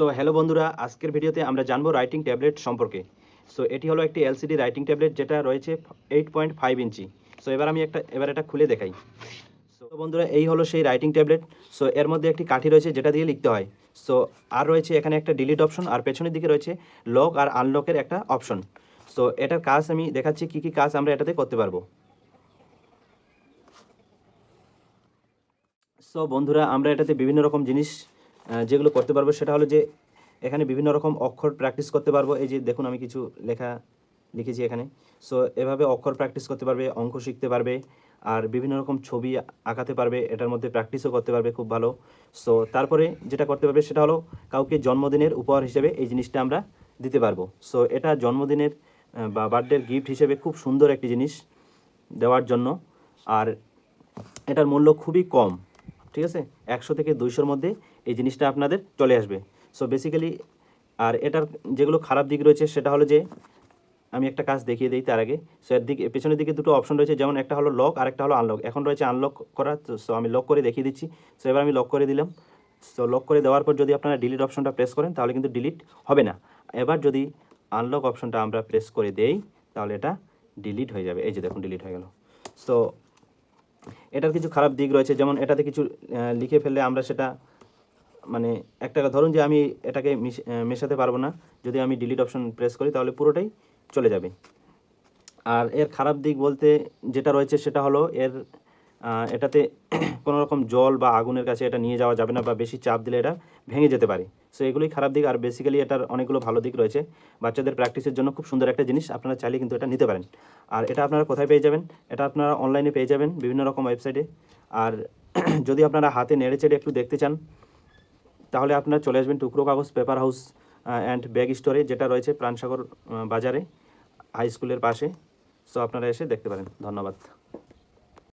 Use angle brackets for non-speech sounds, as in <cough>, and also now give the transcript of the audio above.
So hello বন্ধুরা, আজকের ভিডিওতে আমরা জানব রাইটিং ট্যাবলেট সম্পর্কে। সো এটি হলো একটি এলসিডি রাইটিং ট্যাবলেট যেটা রয়েছে eight point five inch. So এবার আমি একটা, এবার এটা খুলে দেখাই। সো বন্ধুরা, এই হলো সেই রাইটিং ট্যাবলেট সো এর মধ্যে একটি কাঠি রয়েছে যেটা দিয়ে লিখতে হয়। সো আর রয়েছে এখানে একটা ডিলিট অপশন আর পেছনের দিকে রয়েছে লক আর আনলকের একটা অপশন সো এটার কাজ আমি দেখাচ্ছি কি কি কাজ আমরা এটাতে করতে পারব। সো বন্ধুরা, আমরা এটাতে বিভিন্ন রকম জিনিস যেগুলো করতে পারব সেটা হলো যে এখানে বিভিন্ন রকম অক্ষর প্র্যাকটিস করতে পারব। এই যে দেখুন, আমি কিছু লেখা লিখেছি এখানে। সো এভাবে অক্ষর প্র্যাকটিস করতে পারবে, অঙ্ক শিখতে পারবে, আর বিভিন্ন রকম ছবি আঁকাতে পারবে, এটার মধ্যে প্র্যাকটিসও করতে পারবে, খুব ভালো। সো তারপরে যেটা করতে পারবে সেটা হলো কাউকে জন্মদিনের উপহার হিসেবে এই জিনিসটা আমরা দিতে পারব। সো এটা জন্মদিনের বা বার্থডের গিফট হিসেবে খুব সুন্দর একটি জিনিস দেওয়ার জন্য। আর এটার মূল্য খুবই কম, ঠিক আছে? একশো থেকে দুইশোর মধ্যে এই জিনিসটা আপনাদের চলে আসবে। সো বেসিক্যালি আর এটার যেগুলো খারাপ দিক রয়েছে, সেটা হলো যে, আমি একটা কাজ দেখিয়ে দিই তার আগে। সো এর দিকে, পেছনের দিকে দুটো অপশন রয়েছে, যেমন একটা হলো লক আর একটা হলো আনলক এখন রয়েছে আনলক করা সো আমি লক করে দেখিয়ে দিচ্ছি। সো এবার আমি লক করে দিলাম। সো লক করে দেওয়ার পর যদি আপনারা ডিলিট অপশনটা প্রেস করেন, তাহলে কিন্তু ডিলিট হবে না। এবার যদি আনলক অপশনটা আমরা প্রেস করে দেই, তাহলে এটা ডিলিট হয়ে যাবে। এই যে দেখুন ডিলিট হয়ে গেল। সো এটার কিছু খারাপ দিক রয়েছে, যেমন এটাতে কিছু লিখে ফেললে আমরা সেটা মানে একটা ধরুন যে আমি এটাকে মিশ- মেশাতে পারব না, যদি আমি ডিলিট অপশন প্রেস করি, তাহলে পুরোটাই চলে যাবে। আর এর খারাপ দিক বলতে যেটা রয়েছে সেটা হলো এর এটাতে <clears throat> কোনো রকম জল বা আগুনের কাছে এটা নিয়ে যাওয়া যাবে না বা বেশি চাপ দিলে এটা ভেঙে যেতে পারে। সো এগুলোই খারাপ দিক। আর বেসিক্যালি এটার অনেকগুলো ভালো দিক রয়েছে। বাচ্চাদের প্র্যাকটিসের জন্য খুব সুন্দর একটা জিনিস, আপনারা চাইলে কিন্তু এটা নিতে পারেন। আর এটা আপনারা কোথায় পেয়ে যাবেন? এটা আপনারা অনলাইনে পেয়ে যাবেন বিভিন্ন রকম ওয়েবসাইটে আর <clears throat> যদি আপনারা হাতে নেড়ে চেড়ে একটু দেখতে চান তাহলে আপনারা চলে আসবেন টুকরো কাগজ, পেপার হাউস অ্যান্ড ব্যাগ স্টোরে যেটা রয়েছে প্রাণসাগর বাজারে হাই স্কুলের পাশে। সো আপনারা এসে দেখতে পারেন। ধন্যবাদ।